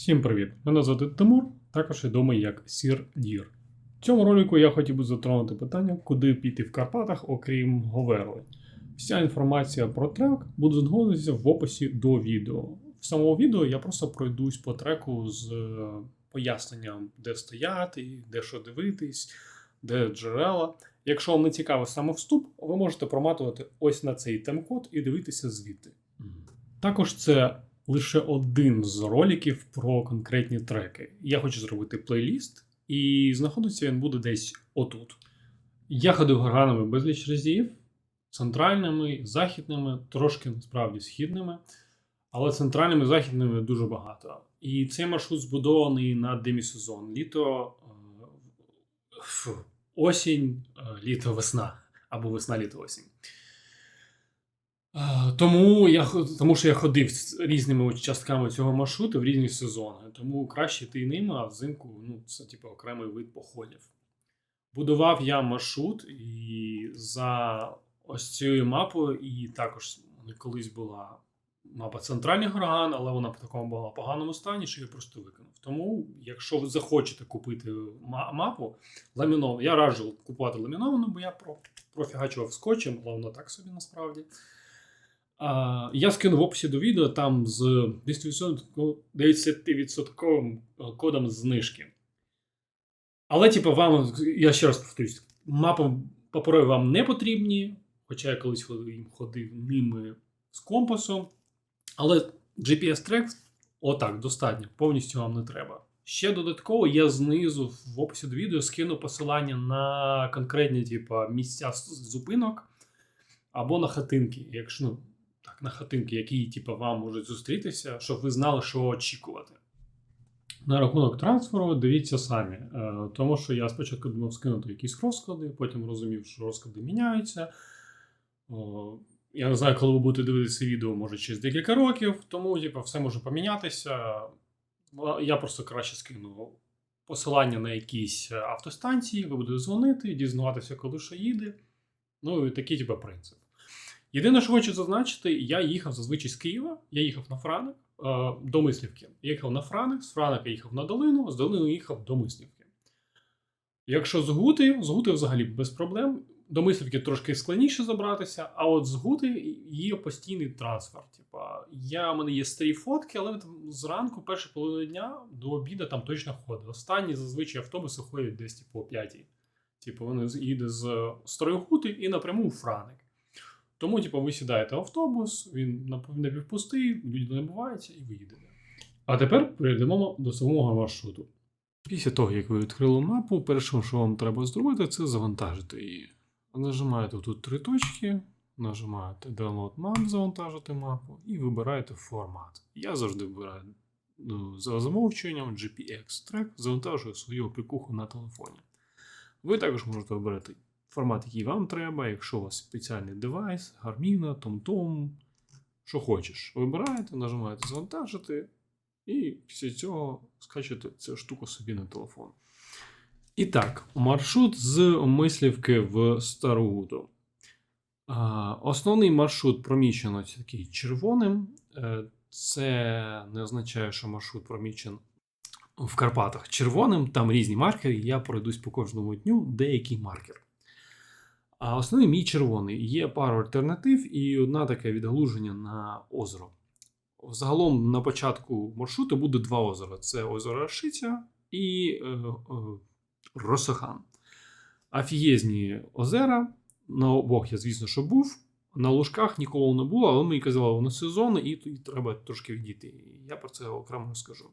Всім привіт! Мене звати Тимур, також відомий як Сір Дір. В цьому ролику я хотів би затронути питання, куди піти в Карпатах, окрім Говерли. Вся інформація про трек буде знаходитися в описі до відео. В самому відео я просто пройдусь по треку з е, поясненням, де стояти, де що дивитись, де джерела. Якщо вам не цікавий саме вступ, ви можете проматувати ось на цей темкод і дивитися звідти. Також це лише один з роликів про конкретні треки. Я хочу зробити плейліст, і знаходиться він буде десь отут. Я ходив горганами безліч разів, центральними, західними, трошки насправді східними, але центральними західними дуже багато. І цей маршрут збудований на демісезон. Літо, е, осінь, е, літо, весна або весна, літо, осінь. Е, Тому я тому що я ходив з різними частками цього маршруту в різні сезони. Тому краще йти ними, а взимку ну, це типу окремий вид походів. Будував я маршрут і за ось цією мапою, і також колись була мапа Центральний Горган, але вона в такому була поганому стані, що я просто викинув. Тому, якщо ви захочете купити мапу ламіновану, я раджу купувати ламіновану, бо я про- профігачував скотчем, але воно так собі насправді. Я скину в описі до відео там з 10%, 10% кодом знижки. Але, типу, вам, я ще раз повторюсь, мапи паперові вам не потрібні, хоча я колись ходив, ними з компасом. Але GPS-трек, отак, достатньо, повністю вам не треба. Ще додатково я знизу в описі до відео скину посилання на конкретні типу, місця зупинок або на хатинки, якщо ну, на хатинки, які типу, вам можуть зустрітися, щоб ви знали, що очікувати. На рахунок трансферу дивіться самі, е, тому що я спочатку думав скинути якісь розклади, потім розумів, що розклади міняються. Я не знаю, коли ви будете дивитися відео, може через декілька років, тому типу, все може помінятися. Ну, Я просто краще скину посилання на якісь автостанції, ви будете дзвонити, дізнаватися, коли що їде. Ну і такий, типу, принцип. Єдине, що хочу зазначити, я їхав зазвичай з Києва, я їхав на Франик е, до Мислівки. Я їхав на Франик, з Франика їхав на долину, з долини їхав до Мислівки. Якщо з Гути, з Гути взагалі без проблем. До Мислівки трошки складніше забратися, а от з Гути є постійний трансфер. Типа, я, у мене є старі фотки, але там зранку, першу половину дня до обіду там точно ходить. Останні зазвичай автобуси ходять десь типу, о 5. Типу, вони їде з Старої Гути і напряму у Франик. Тому, типу, ви сідаєте в автобус, він напівпустий, люди набуваються і ви їдете. А тепер перейдемо до самого маршруту. Після того, як ви відкрили мапу, перше, що вам треба зробити, це завантажити її. Нажимаєте тут три точки, нажимаєте Download Map, завантажити мапу, і вибираєте формат. Я завжди вибираю ну, за замовчуванням GPX Track, завантажую свою опікуху на телефоні. Ви також можете вибрати формат, який вам треба, якщо у вас спеціальний девайс, Гарміна, TomTom, що хочеш. Вибираєте, нажимаєте завантажити, і після цього скачуєте цю штуку собі на телефон. І так, маршрут з Мислівки в Старогуду. Основний маршрут промічено такий червоним. Е, Це не означає, що маршрут промічен в Карпатах червоним, там різні маркери, я пройдусь по кожному дню деякий маркер. А основний мій червоний. Є пару альтернатив і одна таке відгалуження на озеро. Загалом на початку маршруту буде два озера: це озеро Рашиця і е, е, Росохан. Афієзні озера. На обох я, звісно, що був. На лужках ніколи не було, але мені казали, воно сезон, і тут треба трошки відійти. Я про це окремо розкажу.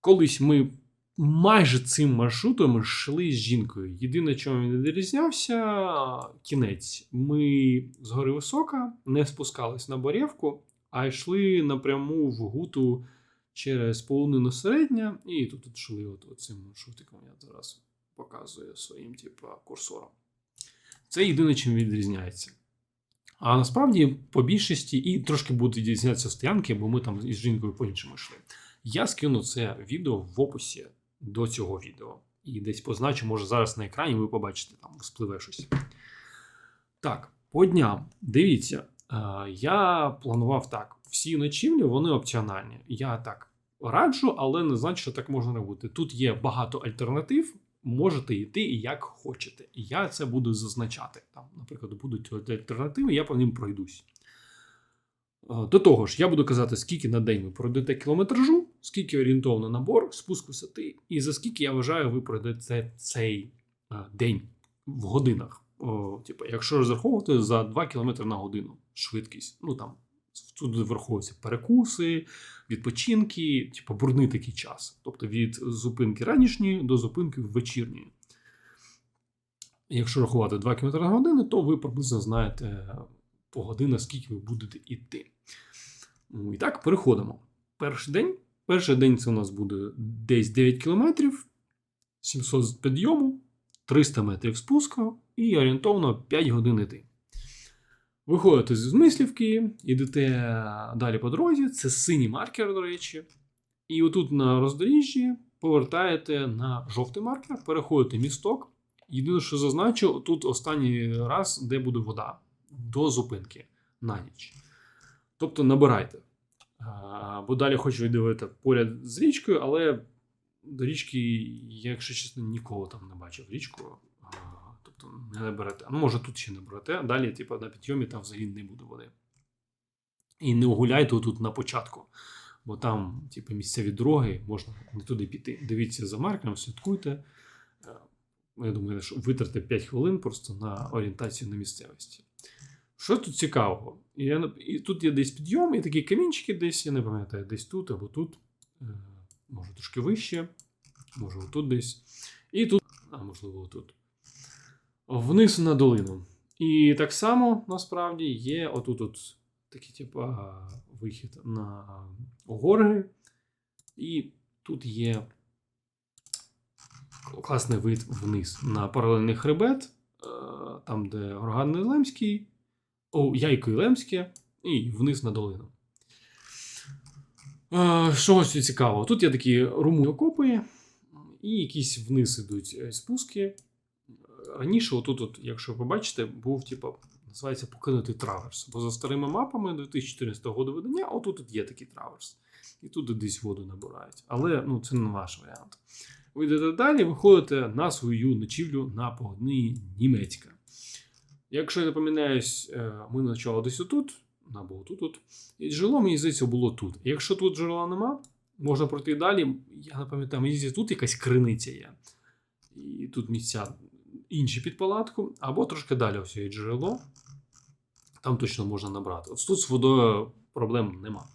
Колись ми майже цим маршрутом йшли з жінкою. Єдине, чому він відрізнявся, кінець. Ми з гори висока, не спускались на Борєвку, а йшли напряму в гуту через полонину середня, і тут йшли от, от цим маршрутиком. Я зараз показую своїм типу, курсором. Це єдине, чим відрізняється. А насправді, по більшості, і трошки будуть відрізнятися стоянки, бо ми там із жінкою по-іншому йшли. Я скину це відео в описі до цього відео. І десь позначу, може, зараз на екрані ви побачите, там спливе щось. Так, по дням. Дивіться, е, я планував так: всі ночівлі вони опціональні. Я так раджу, але не значить, що так можна робити. Тут є багато альтернатив. Можете йти як хочете. І я це буду зазначати. Там, наприклад, будуть альтернативи, я по ним пройдусь. Е, До того ж, я буду казати, скільки на день ви пройдете кілометражу, скільки орієнтовно набор, спуск висоти, і за скільки я вважаю, ви пройдете цей е, день в годинах. О, типу, якщо розраховувати за 2 км на годину швидкість, ну там тут враховуються перекуси, відпочинки, типу бурний такий час. Тобто від зупинки ранішньої до зупинки вечірньої. Якщо рахувати 2 км на годину, то ви приблизно знаєте по годинах, скільки ви будете йти. Ну, І так, переходимо. Перший день. Перший день це у нас буде десь 9 км, 700 з підйому, 300 метрів спуску і орієнтовно 5 годин йти. Виходите з мислівки, йдете далі по дорозі, це синій маркер, до речі. І отут на роздоріжжі повертаєте на жовтий маркер, переходите місток. Єдине, що зазначу, тут останній раз, де буде вода до зупинки на ніч. Тобто набирайте. Бо далі хочу віддивити поряд з річкою, але до річки, якщо чесно, ніколи там не бачив річку. Тобто не наберете. Ну, може, тут ще не берете. Далі, типу, на підйомі там взагалі не буде води. І не гуляйте тут на початку. Бо там, типу, місцеві дороги, можна не туди піти. Дивіться за маркером, слідкуйте. Е, Я думаю, що витратите 5 хвилин просто на орієнтацію на місцевості. Що тут цікавого? І, я, і тут є десь підйом, і такі камінчики десь, я не пам'ятаю, десь тут або тут. Е, Може трошки вище, може отут десь. І тут, а можливо, отут. Вниз на долину. І так само насправді є отут от такий, типу, вихід на гори. І тут є класний вид вниз на паралельний хребет, е, там, де Горганний Лемський, о, Яйко і Лемське, і вниз на долину. Е, Що ось цікавого? Тут є такі румуні окопи, і якісь вниз ідуть е, спуски. Раніше, отут, от, якщо ви побачите, був типу, називається покинутий траверс. Бо за старими мапами 2014 року видання, отут от є такий траверс. І тут десь воду набирають. Але ну, це не ваш варіант. Ви йдете далі, виходите на свою ночівлю на погодний Німецька. Якщо я не помиляюсь, е, ми ночували десь отут, або тут, тут. І джерело, мені здається, було тут. Якщо тут джерела нема, можна пройти далі. Я не пам'ятаю, мені здається, тут якась криниця є. І тут місця інші під палатку, або трошки далі ось є джерело. Там точно можна набрати. От тут з водою проблем нема.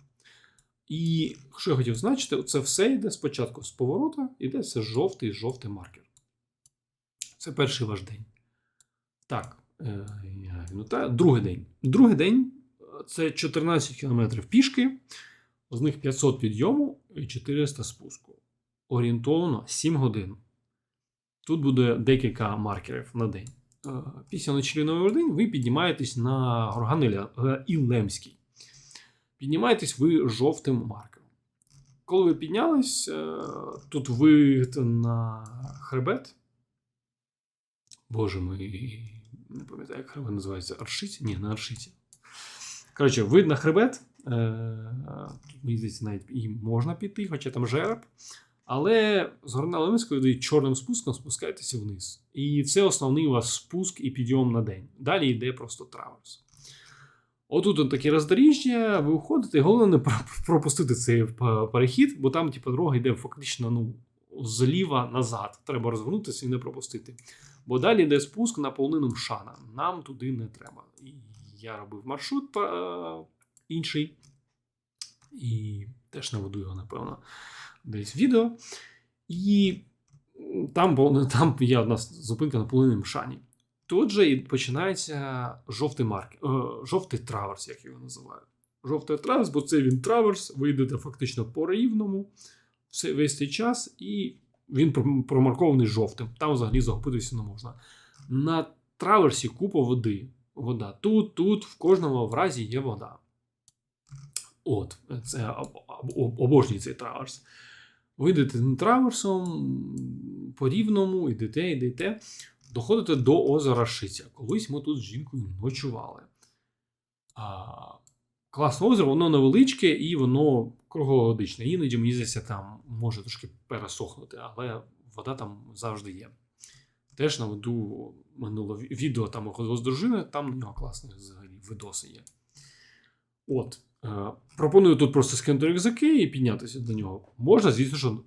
І що я хотів значити, це все йде спочатку з поворота, іде це жовтий жовтий маркер. Це перший ваш день. Так, та, другий день. Другий день це 14 км пішки, з них 500 підйому і 400 спуску. Орієнтовно 7 годин. Тут буде декілька маркерів на день. Е, Після ночі номер день ви піднімаєтесь на Горган Ілемський. Піднімаєтесь ви жовтим маркером. Коли ви піднялись, е, тут вид на хребет. Боже мій, не пам'ятаю, як хребет називається. Аршиці? Ні, не Аршиці. Коротше, вид на хребет. Е, мені здається, навіть і можна піти, хоча там жереб. Але з Горна Лемської чорним спуском спускаєтеся вниз. І це основний у вас спуск і підйом на день. Далі йде просто траверс. Отут от таке роздоріжжя, ви виходите, головне не пропустити цей перехід, бо там, типу, дорога йде фактично ну, зліва назад. Треба розвернутися і не пропустити. Бо далі йде спуск на полонину Мшана. Нам туди не треба. І я робив маршрут е, інший. І теж наведу його, напевно, десь відео. І там, там є одна зупинка на полонині Мшані. Тут же і починається жовтий марк, е, жовтий траверс, як його називають. Жовтий траверс, бо це він траверс, ви йдете фактично по рівному весь цей час, і він промаркований жовтим. Там взагалі загубитися не можна. На траверсі купа води. Вода. Тут, тут, в кожному в разі є вода. От, це обожнює цей траверс. Ви йдете траверсом по рівному, йдете, йдете. Доходите до озера Шиця. Колись ми тут з жінкою ночували. А, Класне озеро, воно невеличке і воно круглогодична. Іноді, мені здається, там може трошки пересохнути, але вода там завжди є. Теж наведу минуле ві- відео там я з дружиною, там на нього класні взагалі видоси є. От. Е, пропоную тут просто скинути рюкзаки і піднятися до нього. Можна, звісно, що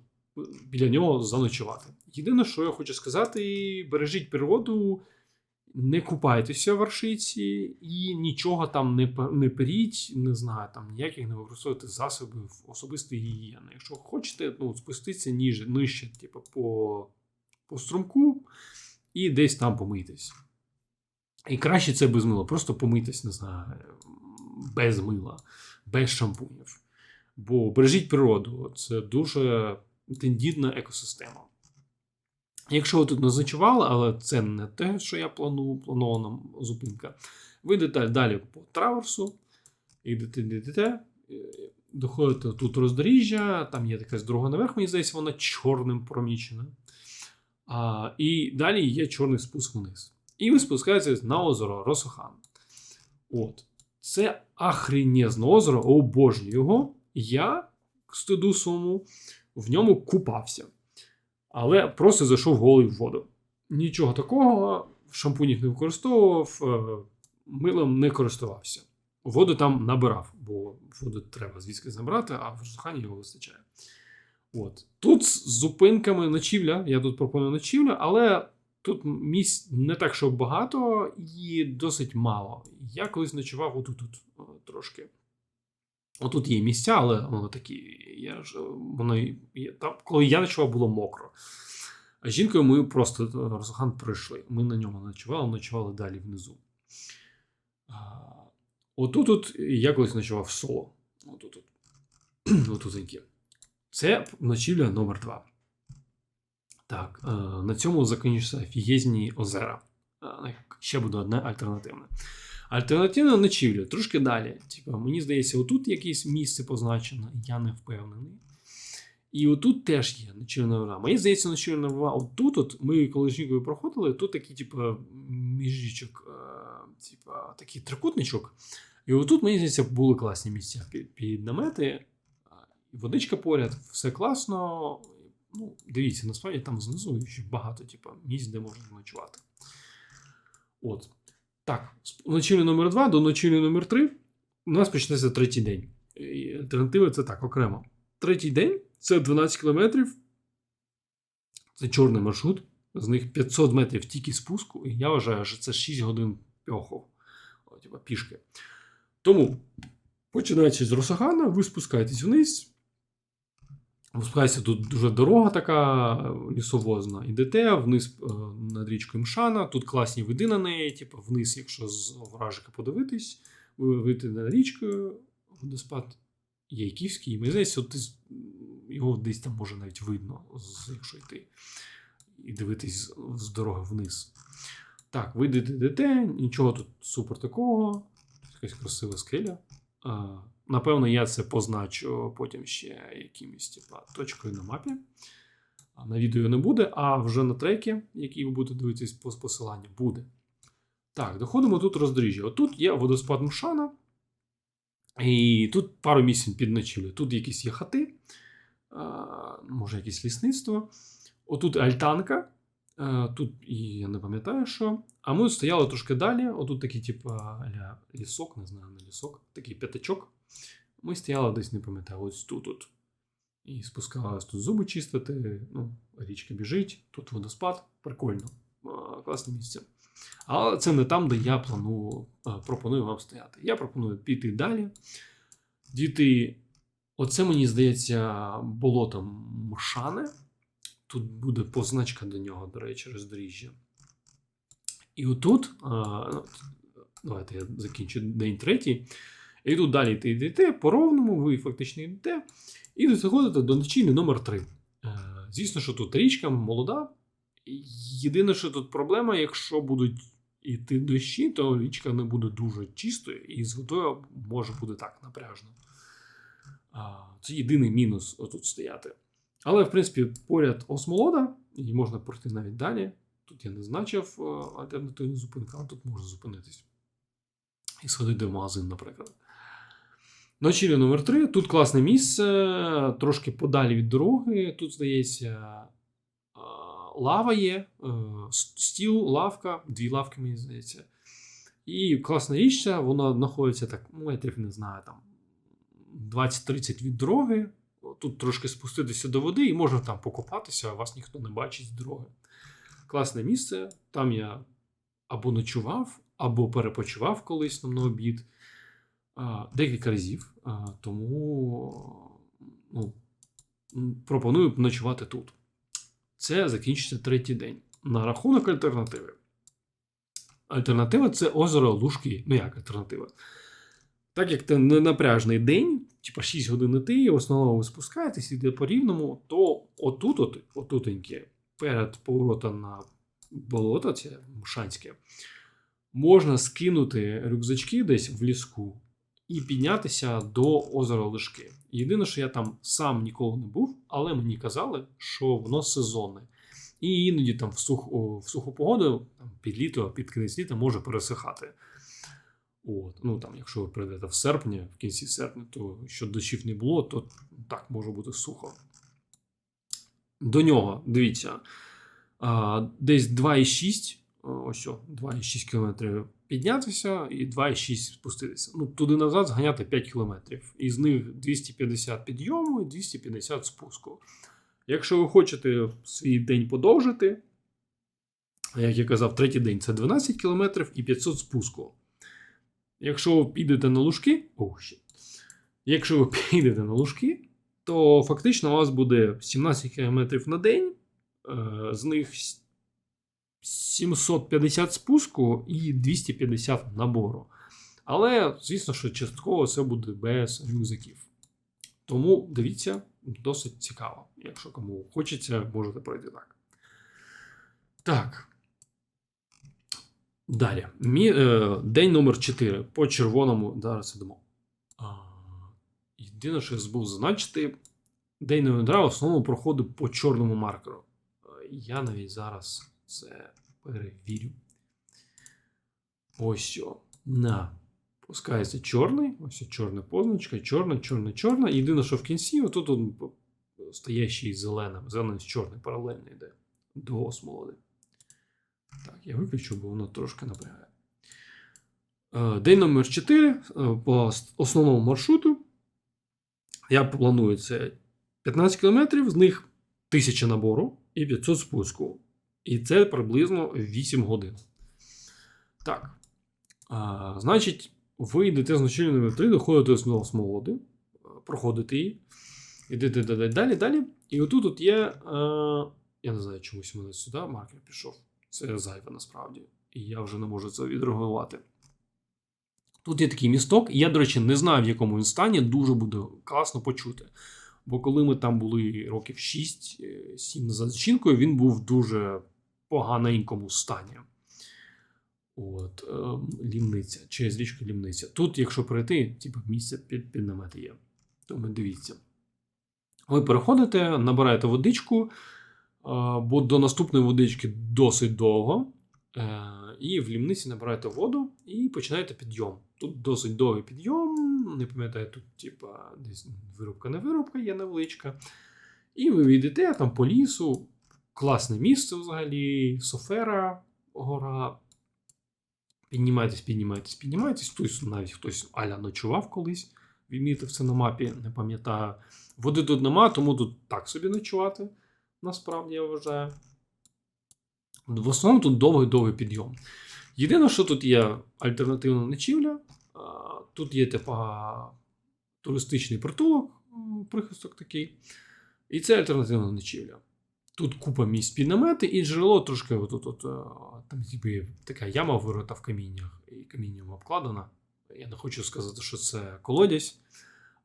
біля нього заночувати. Єдине, що я хочу сказати, бережіть природу, не купайтеся в Аршиці і нічого там не, не періть, не знаю, там ніяких не використовуйте засобів особистої гігієни. Якщо хочете, ну, спуститися ніже, нижче, типу, по, по струмку і десь там помийтесь. І краще це без мила, просто помийтесь, не знаю, без мила, без шампунів. Бо бережіть природу, це дуже тендітна екосистема. Якщо ви тут не зачували, але це не те, що я планую, планована зупинка. Ви йдете далі по траверсу, йдете, йдете, е, доходите тут роздоріжжя, там є якась дорога наверх, мені здається, вона чорним промічена. А, і далі є чорний спуск вниз. І ви спускаєтесь на озеро Росохан. От. Це ахренезне озеро, обожнюю його. Я, к стиду своєму, в ньому купався. Але просто зайшов голий в воду. Нічого такого, шампунів не використовував, е, милом не користувався. Воду там набирав, бо воду треба звідки забрати, а в Росохані його вистачає. От. Тут з зупинками ночівля, я тут пропоную ночівлю, але тут місць не так, щоб багато і досить мало. Я колись ночував отут тут е, трошки. Отут є місця, але воно такі. Я ж, воно, є- там, коли я ночував, було мокро. А жінкою ми просто Росохан прийшли. Ми на ньому ночували, ночували далі внизу. Отут от я колись ночував соло. Отут. от. Отутеньки. Це ночівля номер 2 Так, е, на цьому закінчуються офігезні озера. Е, ще буде одне альтернативне. Альтернативна ночівля трошки далі. Типу, мені здається, отут якесь місце позначено, я не впевнений. І отут теж є ночівна нора. Мені здається, ночівна нора отут, от ми коли з жінкою проходили, тут такий, типу, міжрічок, е, типу, такий трикутничок. І отут, мені здається, були класні місця під, намети. Водичка поряд, все класно. Ну, дивіться, насправді там знизу ще багато, типу, місць, де можна ночувати. От. Так, з ночівлі номер 2 до ночівлі номер 3 у нас почнеться третій день. І альтернатива це так, окремо. Третій день це 12 кілометрів. Це чорний маршрут. З них 500 метрів тільки спуску, і я вважаю, що це 6 годин пьохов. Пішки. Тому, починаючи з Росогана, ви спускаєтесь вниз. Спускається тут дуже дорога така лісовозна. Йдете вниз е, над річкою Мшана. Тут класні види на неї, типу вниз, якщо з вражика подивитись, ви вийти над річкою, водоспад Яйківський. Мені здається, от його десь там може навіть видно, якщо йти і дивитись з- дороги вниз. Так, ви йдете, нічого тут супер такого. Якась красива скеля. Напевно, я це позначу потім ще якимось типа, точкою на мапі. На відео не буде, а вже на трекі, який ви будете дивитись по посиланню, буде. Так, доходимо тут роздоріжжя. Отут є водоспад Мшана. І тут пару місць під ночівлю. Тут якісь є хати, може якесь лісництво. Отут альтанка. Тут я не пам'ятаю, що. А ми стояли трошки далі. Отут такий, типу, лісок, не знаю, не лісок, такий п'ятачок. Ми стояли десь, не пам'ятаю, ось тут. от І спускалися тут зуби чистити. Ну, річка біжить, тут водоспад. Прикольно. Класне місце. Але це не там, де я планую, пропоную вам стояти. Я пропоную піти далі. Дійти. Оце мені здається болото Мшане. Тут буде позначка до нього, до речі, роздоріжжя. І отут, ну, давайте я закінчу день третій. І тут далі ти йдете по ровному, ви фактично йдете, і доходите до ночівлі номер 3. Звісно, що тут річка молода. Єдине, що тут проблема, якщо будуть йти дощі, то річка не буде дуже чистою, і з водою може бути так напряжно. Це єдиний мінус отут стояти. Але, в принципі, поряд осмолода, і можна пройти навіть далі. Тут я не значив е, альтернативну зупинку, але тут можна зупинитись. І сходити в магазин, наприклад. Ночівля номер 3 Тут класне місце, трошки подалі від дороги. Тут, здається, лава є, е, стіл, лавка, дві лавки, мені здається. І класна річчя, вона знаходиться так, ну, метрів, не знаю, там 20-30 від дороги. Тут трошки спуститися до води і можна там покопатися, а вас ніхто не бачить з дороги. Класне місце. Там я або ночував, або перепочивав колись там на обід. Декілька разів. Тому ну, пропоную ночувати тут. Це закінчиться третій день. На рахунок альтернативи. Альтернатива це озеро Лужки. Ну як альтернатива? Так як це напряжний день, типа 6 годин іти, в основному ви спускаєтесь, іде по рівному, то отут, от, отутеньке, перед поворотом на болото, це Мшанське, можна скинути рюкзачки десь в ліску і піднятися до озера Лишки. Єдине, що я там сам ніколи не був, але мені казали, що воно сезонне. І іноді там в, сух, о, в суху погоду, там, під літо, під кінець літа може пересихати. От. Ну, там, якщо ви прийдете в серпні, в кінці серпня, то що дощів не було, то так може бути сухо. До нього, дивіться, десь 2,6, ось о, 2,6 км піднятися і 2,6 спуститися. Ну, туди назад зганяти 5 км. Із них 250 підйому і 250 спуску. Якщо ви хочете свій день подовжити, як я казав, третій день це 12 км і 500 спуску. Якщо ви підете на лужки, oh, якщо ви підете на лужки, то фактично у вас буде 17 км на день, е, з них 750 спуску і 250 набору. Але, звісно, що частково це буде без рюкзаків. Тому дивіться, досить цікаво. Якщо кому хочеться, можете пройти так. Так. Далі. Мі, е, день номер 4 по червоному. Зараз ідемо. А, єдине, що я забув зазначити, день номер 2 в основному проходить по чорному маркеру. Е, Я навіть зараз це перевірю. Ось о. На. Пускається чорний. Ось чорна позначка, чорна, чорна, чорна. Єдине, що в кінці, отут он стоящий зеленим, зелений з чорним паралельно йде до смолоди. Так, я виключу, бо воно трошки напрягає. Е, День номер 4 е, по основному маршруту. Я планую це 15 км, з них 1000 набору і 500 спуску. І це приблизно 8 годин. Так. А, значить, ви йдете з ночівлі номер 3, доходите до смолоди, проходите її, йдете далі, далі, далі. І отут от є. Е, я не знаю, чомусь мене сюди маркер пішов. Це зайве насправді. І я вже не можу це відреагувати. Тут є такий місток, я, до речі, не знаю, в якому він стані, дуже буде класно почути. Бо коли ми там були років 6-7 назад з він був дуже поганенькому стані. От, е, Лімниця, через річку Лімниця. Тут, якщо пройти, типу, місце під, під намети є. Тому дивіться. Ви переходите, набираєте водичку, е, бо до наступної водички досить довго. Е, І в лімниці набираєте воду і починаєте підйом. Тут досить довгий підйом. Не пам'ятаю, тут, типа, десь вирубка не вирубка є невеличка. І ви йдете там по лісу. Класне місце взагалі, Софера, гора. Піднімайтесь, піднімайтесь, піднімайтесь. Хтось навіть хтось аля ночував колись, відмітив це на мапі, не пам'ятаю. Води тут нема, тому тут так собі ночувати. Насправді я вважаю. В основному тут довгий-довгий підйом. Єдине, що тут є альтернативна ночівля. Тут є типа туристичний притулок, прихисток такий. І це альтернативна ночівля. Тут купа місць під намети і джерело трошки отут, от, е, там типу, така яма вирота в каміннях, і камінням обкладена. Я не хочу сказати, що це колодязь,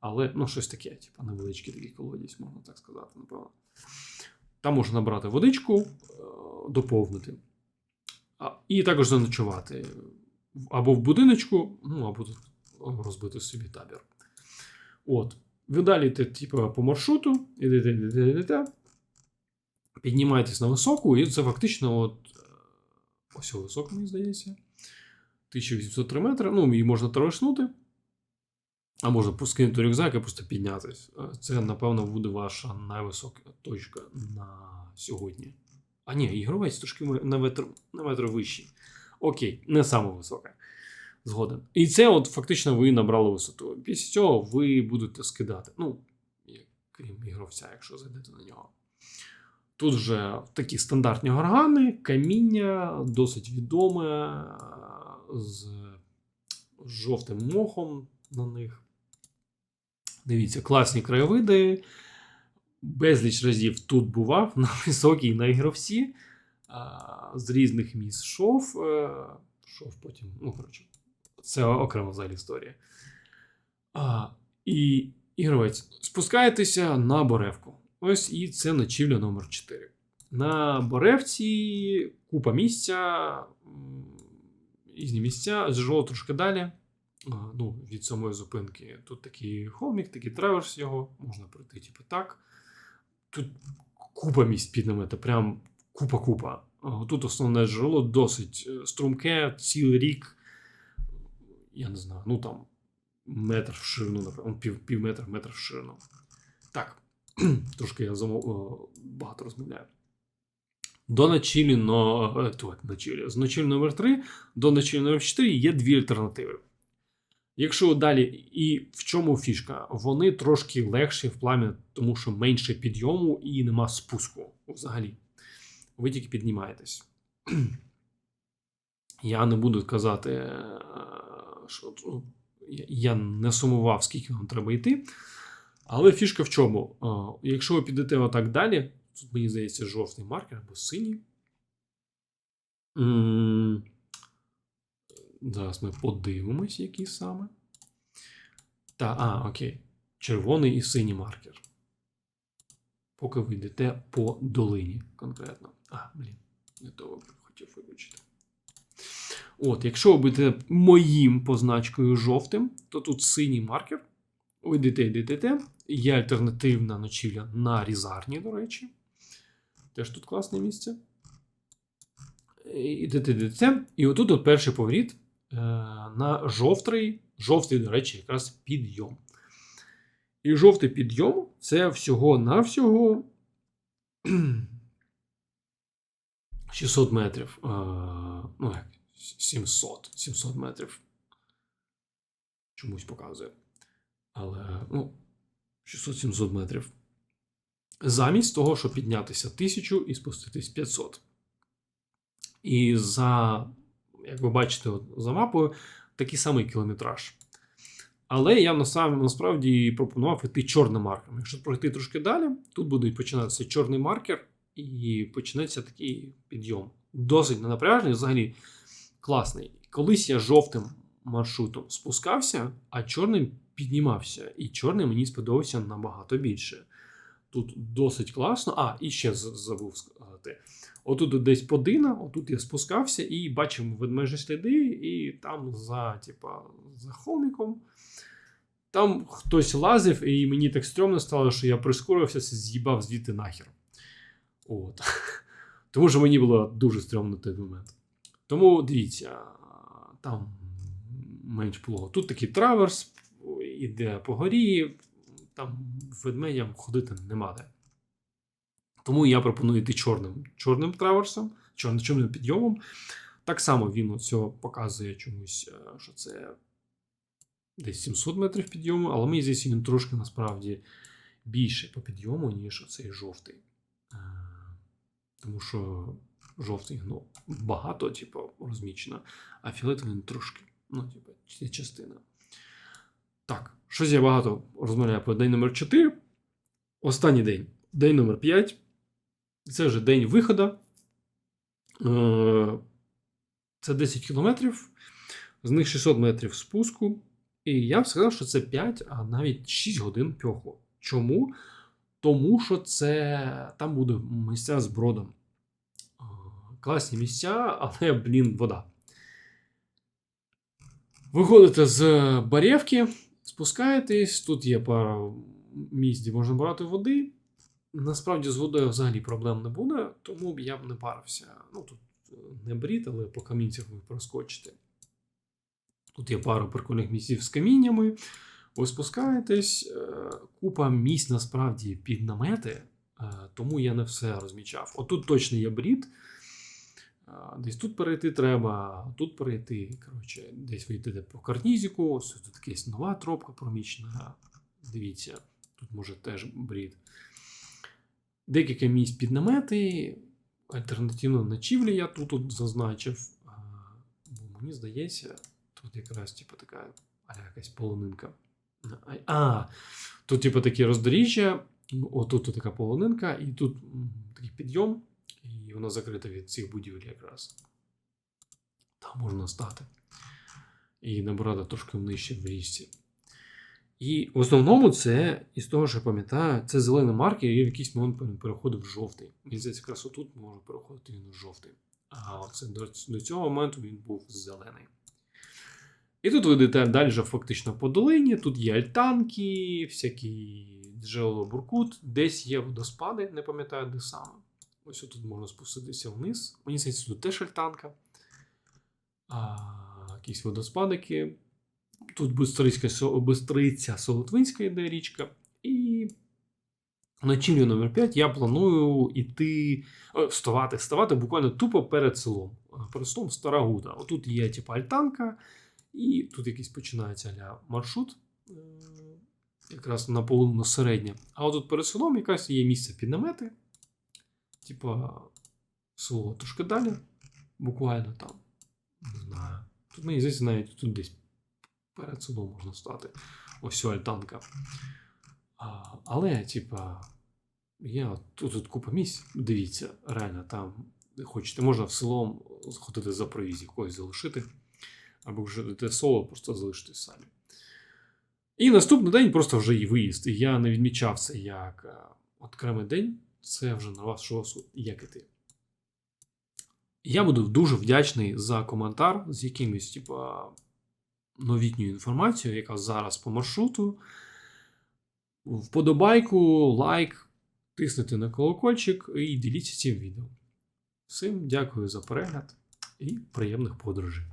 але ну, щось таке, типу, невеличкий такий колодязь, можна так сказати, напевно. Там можна набрати водичку, е, доповнити. І також заночувати або в будиночку, ну, або тут розбити собі табір. От. Ви далі йдете, типу, по маршруту, ідете, ідете, ідете, піднімаєтесь на високу, і це фактично от, е, ось високо, мені здається. 1803 метри. Ну, її можна трошнути. А можна поскинути рюкзак і просто піднятись. Е, Це, напевно, буде ваша найвисока точка на сьогодні. А ні, ігровець трошки на метр, на метр вищий. Окей, не саме висока. Згоден. І це от фактично ви набрали висоту. Після цього ви будете скидати. Ну, крім ігровця, якщо зайдете на нього. Тут вже такі стандартні горгани, каміння, досить відоме, е, з жовтим мохом на них. Дивіться, класні краєвиди. Безліч разів тут бував на високій на ігровці. З різних міст шов. е, Шов потім, ну, коротше, це окрема взагалі історія. А, і ігровець, спускаєтеся на Боревку. Ось і це ночівля номер 4. На Боревці купа місця, різні місця, зжило трошки далі. Ну, від самої зупинки. Тут такий холмік, такий траверс його, можна пройти, типу так. Тут купа місць під намета, прям купа-купа. Тут основне джерело досить е, струмке, цілий рік. Я не знаю, ну там метр в ширину, напевно, пів, пів метра, метр в ширину. Так, трошки я замов, багато розмовляю. До ночілі, но, е, з ночілі номер 3 до ночілі номер 4 є дві альтернативи. Якщо далі, і в чому фішка? Вони трошки легші в плані, тому що менше підйому і нема спуску взагалі. Ви тільки піднімаєтесь. Я не буду казати, е, що я не сумував, скільки вам треба йти. Але фішка в чому? Якщо ви підете отак далі, тут мені здається, жовтий маркер або синій. Зараз ми подивимось, який саме. Та, а, окей. Червоний і синій маркер. Поки ви йдете по долині конкретно. А, блін, не того хотів виключити. От, якщо ви будете моїм позначкою жовтим, то тут синій маркер. Йдете, йдете, йдете. Є альтернативна ночівля на Різарні, до речі. Теж тут класне місце. Ідете, йдете. І отут от перший поворіт е, на жовтий, жовтий, до речі, якраз підйом. І жовтий підйом це всього-навсього 600 метрів. Е, ну, як 700, 700 метрів. Чомусь показує. Але, ну, 600-700 метрів. Замість того, щоб піднятися 1000 і спуститись 500. І за, як ви бачите, за мапою, такий самий кілометраж. Але я насправді пропонував йти чорним маркером. Якщо пройти трошки далі, тут буде починатися чорний маркер, і почнеться такий підйом. Досить ненапряжний, взагалі класний. Колись я жовтим маршрутом спускався, а чорним піднімався. І чорний мені сподобався набагато більше. Тут досить класно. А, і ще забув сказати. Отут десь подина, отут я спускався і бачив ведмежі сліди, і там за, типа, за холміком. Там хтось лазив, і мені так стрьомно стало, що я прискорився, з'їбав звідти нахер. От. Тому що мені було дуже стрьомно той момент. Тому дивіться, там менш плохо. Тут такий траверс, іде по горі, там ведмедям ходити нема де. Тому я пропоную йти чорним, чорним траверсом, чорним, чорним підйомом. Так само він оцього показує чомусь, е, що це десь 700 метрів підйому, але мені здається, він трошки насправді більше по підйому, ніж оцей жовтий. Е, Тому що жовтий ну, багато, типу, розмічено, а фіолетовий трошки, ну, типу, частина. Так, щось я багато розмовляю про день номер 4. Останній день. День номер 5. Це вже день виходу. Е, Це 10 кілометрів, з них 600 метрів спуску. І я б сказав, що це 5, а навіть 6 годин пьоху. Чому? Тому що це там буде місця з бродом. Е, Класні місця, але, блін, вода. Виходите з Барєвки, спускаєтесь, тут є пара місць, де можна брати води. Насправді з водою взагалі проблем не буде, тому я б не парився. Ну тут е, не брід, але по камінцях ви проскочите. Тут є пара прикольних місців з каміннями. Ви спускаєтесь, е, купа місць насправді під намети, е, тому я не все розмічав. Отут точно є брід. Десь тут перейти треба, тут перейти. Коротше, десь ви йдете по карнізіку, ось тут якась нова тропка промічна. Дивіться, тут може теж брід. Декілька місць під намети, альтернативно ночівлі я тут, тут зазначив. Бо мені здається, тут якраз типу, така аля якась полонинка. А, тут, типу, такі роздоріжжя, отут така полонинка, і тут такий підйом, вона закрита від цих будівель якраз. Там можна стати. І набрати трошки нижче в річці. І в основному це, із того, що я пам'ятаю, це зелений маркер, і в якийсь момент переходив в жовтий. Мені здається, якраз отут може переходити він у жовтий. А оце до, до цього моменту він був зелений. І тут ви йдете далі вже фактично по долині. Тут є альтанки, всякі джерело буркут, десь є водоспади, не пам'ятаю, де саме. Ось тут можна спуститися вниз. Мені здається, тут теж альтанка. А, якісь водоспадики. Тут Бистриця Солотвинська йде річка. І на чимлю номер 5 я планую іти, е, вставати, вставати буквально тупо перед селом. Е, Перед селом Стара Гуда. Отут є типу, альтанка, і тут якийсь починається ля маршрут, е, якраз наполовину середнє. А отут перед селом якась є місце під намети. Типа село трошки далі, буквально там. Не знаю. Тут мені здається, навіть тут десь перед селом можна стати. Ось альтанка. А, але, типа, я тут, тут купа місць. Дивіться, реально, там хочете, можна в селом сходити за провізію, когось залишити. Або вже йдете соло, просто залишитись самі. І наступний день просто вже і виїзд. І я не відмічав це як е, окремий день. Це вже на вас розсуд, як іти. Я буду дуже вдячний за коментар з якимось, типа, новітньою інформацією, яка зараз по маршруту. Вподобайку, лайк, тиснете на колокольчик і діліться цим відео. Всім дякую за перегляд і приємних подорожей.